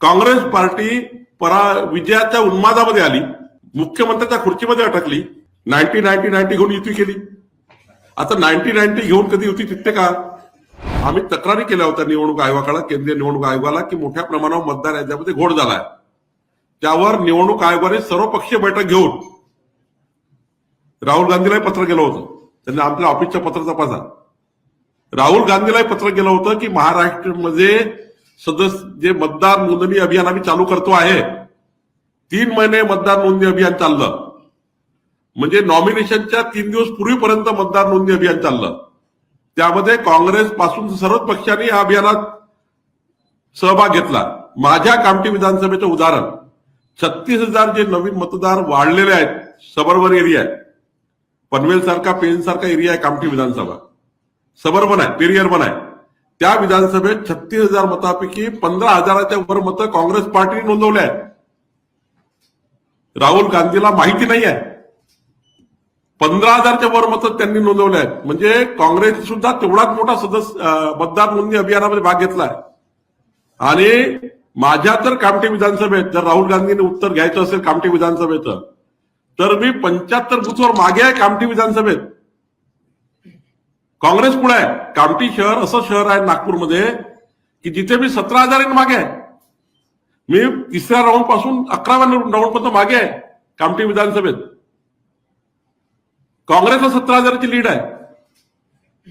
Congress party परा विजयाच्या उन्मादामध्ये आली मुख्यमंत्र्याच्या खुर्चीमध्ये अटकली नाईन्टी नाईन्टी नाईन्टी घेऊन युती केली. आता नाईन्टी नाईन्टी घेऊन कधी युती तिथे का? आम्ही तक्रारी केल्या होत्या निवडणूक आयोगाकडे केंद्रीय निवडणूक आयोगाला की मोठ्या प्रमाणावर मतदार याच्यामध्ये घोड झालाय. त्यावर निवडणूक आयोगाने सर्वपक्षीय बैठक घेऊन राहुल गांधीलाही पत्र केलं होतं. त्यांनी आपल्या ऑफिसचं पत्र तपासा राहुल गांधीलाही पत्र केलं होतं की महाराष्ट्रमध्ये सदस्य जे मतदार नोंदणी अभियान आम्ही चालू करतो आहे तीन महिने मतदार नोंदणी अभियान चाललं. म्हणजे नॉमिनेशनच्या तीन दिवस पूर्वीपर्यंत मतदार नोंदणी अभियान चाललं. त्यामध्ये काँग्रेस पासून सर्वच पक्षांनी या अभियानात सहभाग घेतला. माझ्या कामठी विधानसभेचं उदाहरण छत्तीस हजार जे नवीन मतदार वाढलेले आहेत सबर्बन एरिया आहे. पनवेल सारखा पेन सारखा एरिया आहे कामठी विधानसभा. सबर्बन आहे पेरियर्बन आहे. त्या विधानसभेत छत्तीस हजार मतापैकी पंधरा हजाराच्या वर मतं काँग्रेस पार्टीने नोंदवले आहेत. राहुल गांधीला माहिती नाही आहे. पंधरा हजारच्या वर मतं त्यांनी नोंदवले आहेत. म्हणजे काँग्रेस सुद्धा तेवढाच मोठा सदस्य मतदार नोंदणी अभियानामध्ये भाग घेतलाय आणि माझ्या तर कामठी विधानसभेत जर राहुल गांधींनी उत्तर घ्यायचं असेल कामठी विधानसभेचं तर मी पंच्याहत्तर बुथवर मागे आहे कामठी विधानसभेत. काँग्रेस पुढे आहे. कामठी शहर असं शहर आहे नागपूरमध्ये की जिथे मी सतरा हजार मागे आहे. मी तिसऱ्या राऊंडपासून अकराव्या राऊंड पर्यंत मागे आहे कामठी विधानसभेत. काँग्रेसला सतरा हजाराची लीड आहे.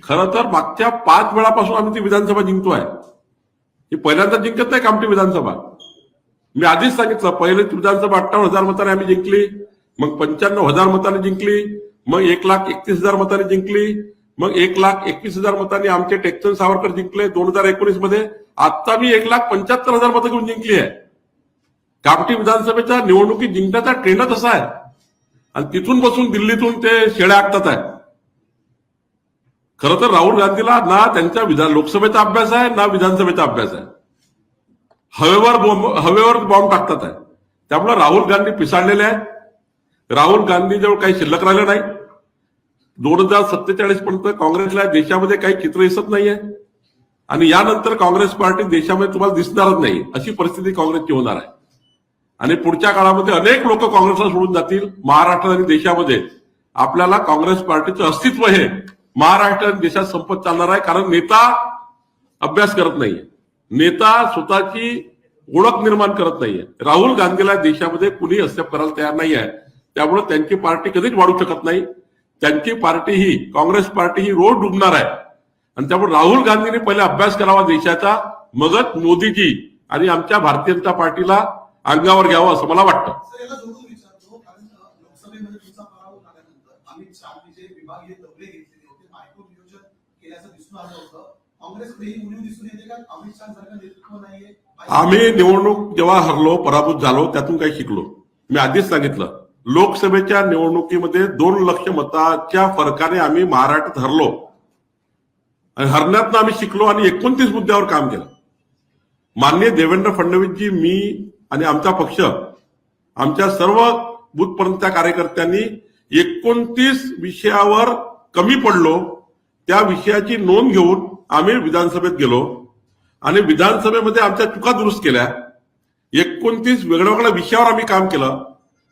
खरं तर मागच्या पाच वेळापासून आम्ही ती विधानसभा जिंकतोय. ही पहिल्यांदा जिंकत नाही कामठी विधानसभा. मी आधीच सांगितलं पहिले विधानसभा अठ्ठावन्न हजार मताने आम्ही जिंकली मग पंच्याण्णव हजार मताने जिंकली मग एक लाख एकतीस हजार मताने जिंकली मग एक लाख एकवीस हजार मतांनी आमचे टेक्चन सावरकर जिंकले दोन हजार एकोणीसमध्ये. आता मी एक लाख पंच्याहत्तर हजार मतं घेऊन जिंकली आहे. कामठी विधानसभेच्या निवडणुकीत जिंकण्याचा ट्रेंडच असा आहे. आणि तिथून बसून दिल्लीतून ते शेळ्या आखतात आहे. खरं तर राहुल गांधीला ना त्यांच्या विधान लोकसभेचा अभ्यास आहे ना विधानसभेचा अभ्यास आहे. हवेवर बॉम्ब हवेवर बॉम्ब टाकतात आहे. त्यामुळे राहुल गांधी पिसाळलेले आहेत राहुल गांधीजवळ काही शिल्लक राहिलं नाही. दोन हजार सत्तेचाळीस पर्यंत काँग्रेसला देशामध्ये काही चित्र दिसत नाहीये. आणि यानंतर काँग्रेस पार्टी देशामध्ये तुम्हाला दिसणारच नाही. अशी परिस्थिती काँग्रेसची होणार आहे. आणि पुढच्या काळामध्ये अनेक लोक काँग्रेसला सोडून जातील. महाराष्ट्र आणि देशामध्ये आपल्याला काँग्रेस पार्टीचं अस्तित्व हे महाराष्ट्र आणि देशात संपत चालणार आहे. कारण नेता अभ्यास करत नाहीये. नेता स्वतःची ओळख निर्माण करत नाहीये. राहुल गांधीला देशामध्ये कुणी असेप करायला तयार नाही आहे त्यामुळे त्यांची पार्टी कधीच वाढू शकत नाही. त्यांची पार्टी ही काँग्रेस पार्टी ही रोज डुबणार आहे. आणि त्यामुळे राहुल गांधींनी पहिले अभ्यास करावा देशाचा मगच मोदीजी आणि आमच्या भारतीय जनता पार्टीला अंगावर घ्यावं असं मला वाटतं. आम्ही निवडणूक जेव्हा हरलो पराभूत झालो त्यातून काही शिकलो. मी आधीच सांगितलं. लोकसभेच्या निवडणुकीमध्ये दोन लक्ष मताच्या फरकाने आम्ही महाराष्ट्रात हरलो. आणि हरण्यातनं आम्ही शिकलो आणि एकोणतीस मुद्द्यावर काम केलं. माननीय देवेंद्र फडणवीसजी मी आणि आमचा पक्ष आमच्या सर्व बुथपर्यंतच्या कार्यकर्त्यांनी एकोणतीस विषयावर कमी पडलो. त्या विषयाची नोंद घेऊन आम्ही विधानसभेत गेलो. आणि विधानसभेमध्ये आमच्या चुका दुरुस्त केल्या. एकोणतीस वेगळ्या वेगळ्या विषयावर आम्ही काम केलं.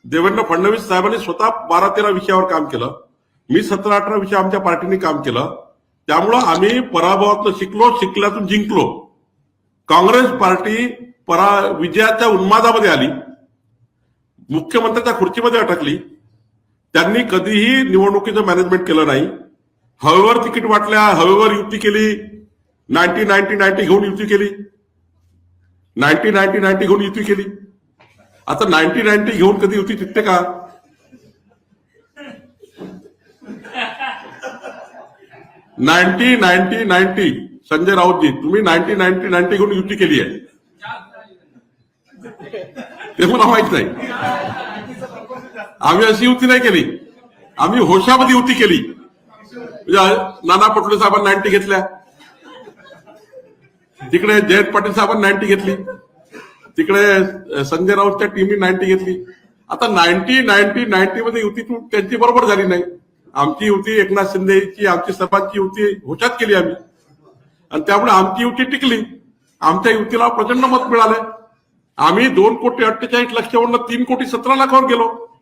देवेंद्र फडणवीस साहेबांनी स्वतः बारा तेरा विषयावर काम केलं. मी सतरा अठरा विषय आमच्या पार्टीने काम केलं. त्यामुळं आम्ही पराभवातून शिकलो शिकल्यातून जिंकलो. काँग्रेस पार्टी परा विजयाच्या उन्मादामध्ये आली. मुख्यमंत्र्याच्या खुर्चीमध्ये अटकली. त्यांनी कधीही निवडणुकीचं मॅनेजमेंट केलं नाही. हवेवर तिकीट वाटल्या हवेवर युती केली. नाईन्टी नाईन्टी नाईन्टी घेऊन युती केली. नाईन्टी नाईन्टी नाईन्टी घेऊन युती केली. आता नाईन्टी नाईन्टी घेऊन कधी युती तिथे का? Ninety ninety ninety. संजय राऊतजी तुम्ही नाईन्टी नाईन्टी नाईन्टी घेऊन युती केली आहे. ते मला माहीत नाही. आम्ही अशी युती नाही केली. आम्ही होशामध्ये युती केली. म्हणजे नाना पटोले साहेबांनी नाईन्टी घेतल्या. तिकडे जयंत पाटील साहेबांनी नाईन्टी घेतली. तिकडे संजय राऊतच्या टीमनी नाईन्टी घेतली. आता नाईन्टी नाईन्टी नाईन्टी मध्ये युती तू- त्यांची बरोबर झाली नाही. आमची युती एकनाथ शिंदेची आमची सर्वांची युती होशात केली आम्ही. आणि त्यामुळे आमची युती टिकली. आमच्या युतीला प्रचंड मत मिळालं. आम्ही दोन कोटी अठ्ठेचाळीस लक्षावरनं तीन कोटी सतरा लाखावर गेलो.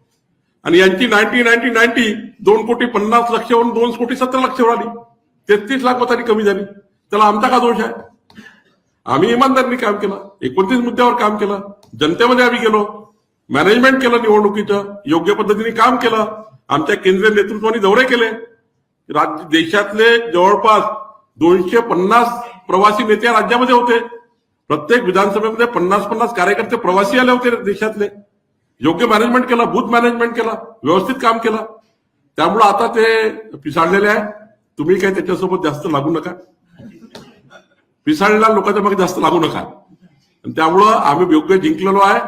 आणि यांची नाईन्टी नाईन्टी नाईन्टी दोन कोटी पन्नास लक्षावरून दोन कोटी सतरा लक्षावर आली. तेहतीस लाख मतांनी कमी झाली. त्याला आमचा का दोष आहे? आम्ही इमानदारीने काम केलं. एकोणतीस मुद्द्यावर काम केलं. जनतेमध्ये आम्ही गेलो. मॅनेजमेंट केलं निवडणुकीचं. योग्य पद्धतीने काम केलं. आमच्या केंद्रीय नेतृत्वाने दौरे केले. राज्य देशातले जवळपास दोनशे पन्नास प्रवासी नेते या राज्यामध्ये होते. प्रत्येक विधानसभेमध्ये पन्नास पन्नास कार्यकर्ते प्रवासी आले होते देशातले. योग्य मॅनेजमेंट केलं बूथ मॅनेजमेंट केलं व्यवस्थित काम केलं. त्यामुळं आता ते पिसाळलेले आहे. तुम्ही काही त्याच्यासोबत जास्त लागू नका. पिसाळलेल्या लोकांच्या मागे जास्त लागू नका. त्यामुळं आम्ही योग्य जिंकलेलो आहे.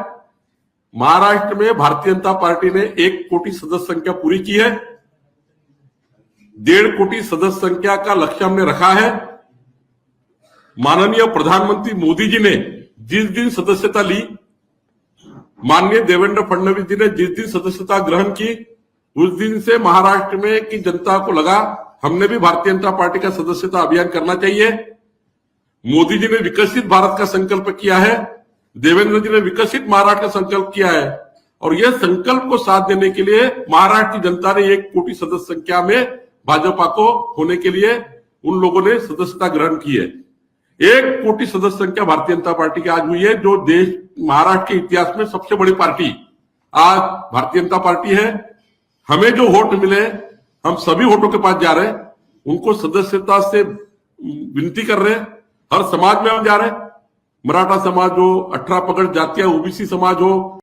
महाराष्ट्र में भारतीय जनता पार्टी ने एक कोटी सदस्य संख्या पूरी की है. डेढ़ कोटी सदस्य संख्या का लक्ष्य हमने रखा है. माननीय प्रधानमंत्री मोदी जी ने जिस दिन सदस्यता ली, माननीय देवेंद्र फडणवीस जी ने जिस दिन सदस्यता ग्रहण की, उस दिन से महाराष्ट्र में की जनता को लगा, हमने भी भारतीय जनता पार्टी का सदस्यता अभियान करना चाहिए. मोदी जी ने विकसित भारत का संकल्प किया है, देवेंद्र जी ने विकसित महाराष्ट्र का संकल्प किया है, और यह संकल्प को साथ देने के लिए महाराष्ट्र की जनता ने एक कोटी सदस्य संख्या में भाजपा को होने के लिए उन लोगों ने सदस्यता ग्रहण की है। एक कोटी सदस्य संख्या भारतीय जनता पार्टी की आज हुई है, जो देश, महाराष्ट्र के इतिहास में सबसे बड़ी पार्टी। आज भारतीय जनता पार्टी है। हमें जो वोट मिले, हम सभी वोटों के पास जा रहे हैं, उनको सदस्यता से विनती कर रहे हैं। हर समाज में हम जा रहे हैं। मराठा समाज हो अठारह पगड़ जातियां ओबीसी समाज हो